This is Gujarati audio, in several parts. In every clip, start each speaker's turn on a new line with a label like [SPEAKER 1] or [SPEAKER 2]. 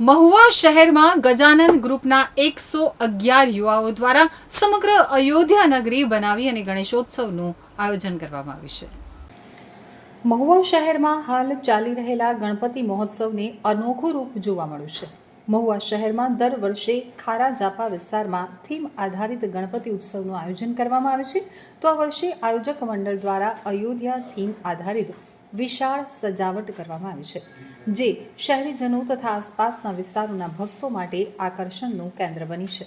[SPEAKER 1] મહુવા શહેરમાં ગજાનન ગ્રુપના એકસો અગિયાર યુવાઓ દ્વારા સમગ્ર અયોધ્યા નગરી બનાવી અને ગણેશોત્સવનું આયોજન કરવામાં આવ્યું છે. મહુવા શહેરમાં હાલ ચાલી રહેલા ગણપતિ મહોત્સવને અનોખું રૂપ જોવા મળ્યું છે. મહુવા શહેરમાં દર વર્ષે ખારા જાપા વિસ્તારમાં થીમ આધારિત ગણપતિ ઉત્સવનું આયોજન કરવામાં આવે છે. તો આ વર્ષે આયોજક મંડળ દ્વારા અયોધ્યા થીમ આધારિત વિશાળ સજાવટ કરવામાં આવી છે. જે શહેરીજનો તથા આસપાસના વિસ્તારોના ભક્તો માટે આકર્ષણનું કેન્દ્ર બની છે.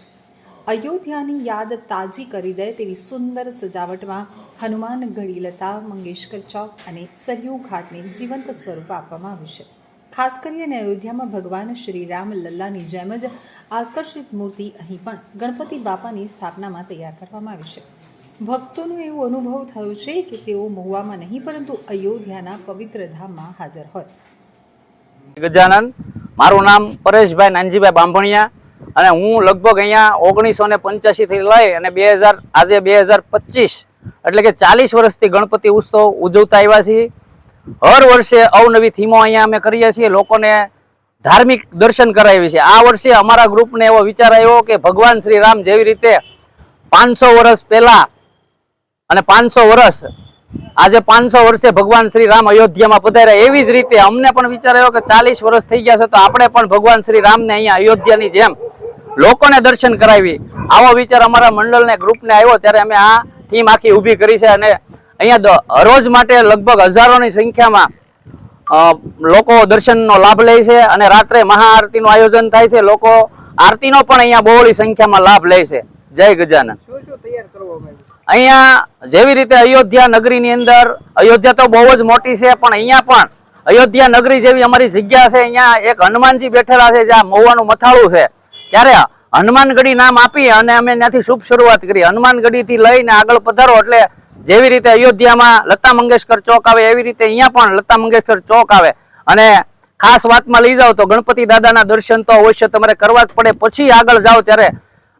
[SPEAKER 1] અયોધ્યાની યાદ તાજી કરી દે તેવી સુંદર સજાવટમાં હનુમાન ગઢી લતા મંગેશકર ચોક અને સરયુ ઘાટને જીવંત સ્વરૂપ આપવામાં આવ્યું છે. ખાસ કરીને અયોધ્યામાં ભગવાન શ્રી રામ લલ્લાની જેમ જ આકર્ષિત મૂર્તિ અહીં પણ ગણપતિ બાપાની સ્થાપનામાં તૈયાર કરવામાં આવી છે. ભક્તોનું એવો અનુભવ થયો છે કે તેઓ મહુવામાં નહીં પરંતુ અયોધ્યાના પવિત્ર ધામમાં હાજર હોય.
[SPEAKER 2] ગજાનંદ. મારું નામ પરેશભાઈ નાનજીભાઈ બાંભણિયા અને હું લગભગ અહીંયા ઓગણીસો ને પંચ્યાસીથી લઈ અને બે હજાર, આજે બે હજાર પચીસ એટલે કે ચાલીસ વર્ષથી ગણપતિ ઉત્સવ ઉજવતા આવ્યા છીએ. હર વર્ષે અવનવી થીમો અહીંયા અમે કરીએ છીએ, લોકોને ધાર્મિક દર્શન કરાવીએ છીએ. આ વર્ષે અમારા ગ્રુપને એવો વિચાર આવ્યો કે ભગવાન શ્રી રામ જેવી રીતે પાંચસો વર્ષ પહેલા અને પાંચસો વર્ષ આજે પાંચસો વર્ષે ભગવાન શ્રી રામ અયોધ્યામાં પધાર્યા. એવી જ રીતે અમને પણ વિચાર આવ્યો કે ચાલીસ વર્ષ થઈ ગયા છે, તો આપણે પણ ભગવાન શ્રી રામને અહીંયા અયોધ્યાની જેમ લોકોને દર્શન કરાવી. આવો વિચાર અમારા મંડળને, ગ્રુપને આવ્યો ત્યારે અમે આ થીમ આખી ઊભી કરી છે અને અહીંયા હરોજ માટે લગભગ હજારોની સંખ્યામાં લોકો દર્શનનો લાભ લે છે અને રાત્રે મહાઆરતીનું આયોજન થાય છે. લોકો આરતીનો પણ અહીંયા બહોળી સંખ્યામાં લાભ લે છે. જય ગજાનન.
[SPEAKER 3] શું શું તૈયાર કરવામાં
[SPEAKER 2] અહીંયા જેવી રીતે અયોધ્યા નગરીની અંદર, અયોધ્યા તો બહુ જ મોટી છે, પણ અહીંયા પણ અયોધ્યા નગરી જેવી અમારી જગ્યા છે, અહીંયા એક હનુમાનજી બેઠેલા છે જ્યાં મહુવાનું મથાળું છે. ત્યારે હનુમાનગઢી નામ આપી અને અમે ત્યાંથી શુભ શરૂઆત કરી. હનુમાનગઢીથી લઈને આગળ પધારો એટલે જેવી રીતે અયોધ્યામાં લતા મંગેશકર ચોક આવે, એવી રીતે અહીંયા પણ લતા મંગેશકર ચોક આવે. અને ખાસ વાતમાં લઈ જાઓ તો ગણપતિ દાદાના દર્શન તો અવશ્ય તમારે કરવા જ પડે. પછી આગળ જાઓ ત્યારે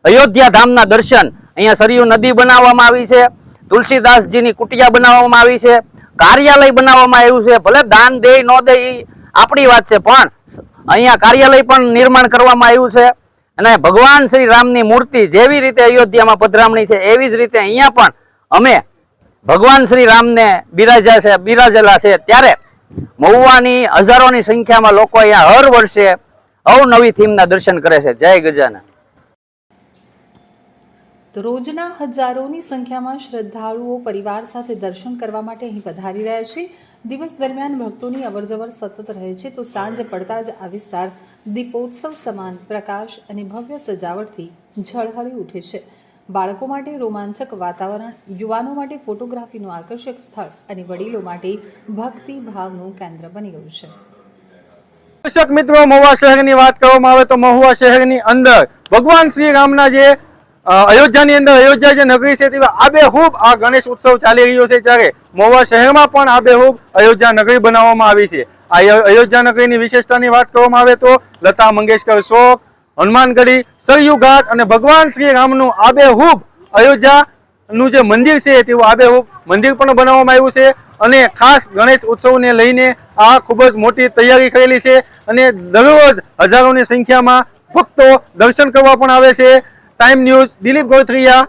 [SPEAKER 2] અયોધ્યા ધામના દર્શન. અહીંયા સરયુ નદી બનાવવામાં આવી છે, તુલસીદાસજીની કુટિયા બનાવવામાં આવી છે, કાર્યાલય બનાવવામાં આવ્યું છે, ભલે દાન દે ન દે આપણી વાત છે, પણ અહીંયા કાર્યાલય પણ નિર્માણ કરવામાં આવ્યું છે. અને ભગવાન શ્રી રામની મૂર્તિ જેવી રીતે અયોધ્યામાં પધરામણી છે, એવી જ રીતે અહીંયા પણ અમે ભગવાન શ્રી રામને બિરાજ્યા છે, બિરાજેલા છે. ત્યારે મહુવાની હજારોની સંખ્યામાં લોકો અહીંયા હર વર્ષે અવનવી થીમના દર્શન કરે છે. જય ગજાનન.
[SPEAKER 1] તો રોજના હજારોની સંખ્યામાં શ્રદ્ધાળુઓ પરિવાર સાથે દર્શન કરવા માટે અહીં પધારી રહ્યા છે. દિવસ દરમિયાન ભક્તોની અવરજવર સતત રહે છે તો સાંજ પડતા જ આ વિસ્તાર દીપોત્સવ સમાન પ્રકાશ અને ભવ્ય સજાવટથી ઝળહળી ઉઠે છે. બાળકો માટે રોમાંચક વાતાવરણ, યુવાનો માટે ફોટોગ્રાફીનું આકર્ષક સ્થળ અને વડીલો માટે ભક્તિ ભાવનું કેન્દ્ર બની ગયું છે.
[SPEAKER 3] દર્શક મિત્રો, મહુવા શહેરની વાત કરવામાં આવે તો મહુવા શહેરની અંદર ભગવાન શ્રી રામના જે અયોધ્યાની અંદર અયોધ્યા જે નગરી છે તેવા આબેહૂબ આ ગણેશ ઉત્સવ ચાલી રહ્યો છે ત્યારે મોવા શહેરમાં પણ આબેહૂબ અયોધ્યા નગરી બનાવવામાં આવી છે. આ અયોધ્યા નગરીની વિશેષતાની વાત કરવામાં આવે તો લતા મંગેશકર ચોક હનુમાનગઢી સરયુ ઘાટ અને ભગવાન શ્રી રામનું આબેહૂબ અયોધ્યાનું જે મંદિર છે તેવું આબેહૂબ મંદિર પણ બનાવવામાં આવ્યું છે અને ખાસ ગણેશ ઉત્સવને લઈને આ ખૂબ જ મોટી તૈયારી કરેલી છે અને દરરોજ હજારોની સંખ્યામાં ભક્તો દર્શન કરવા પણ આવે છે. Time news Dilip ગોત્રીયા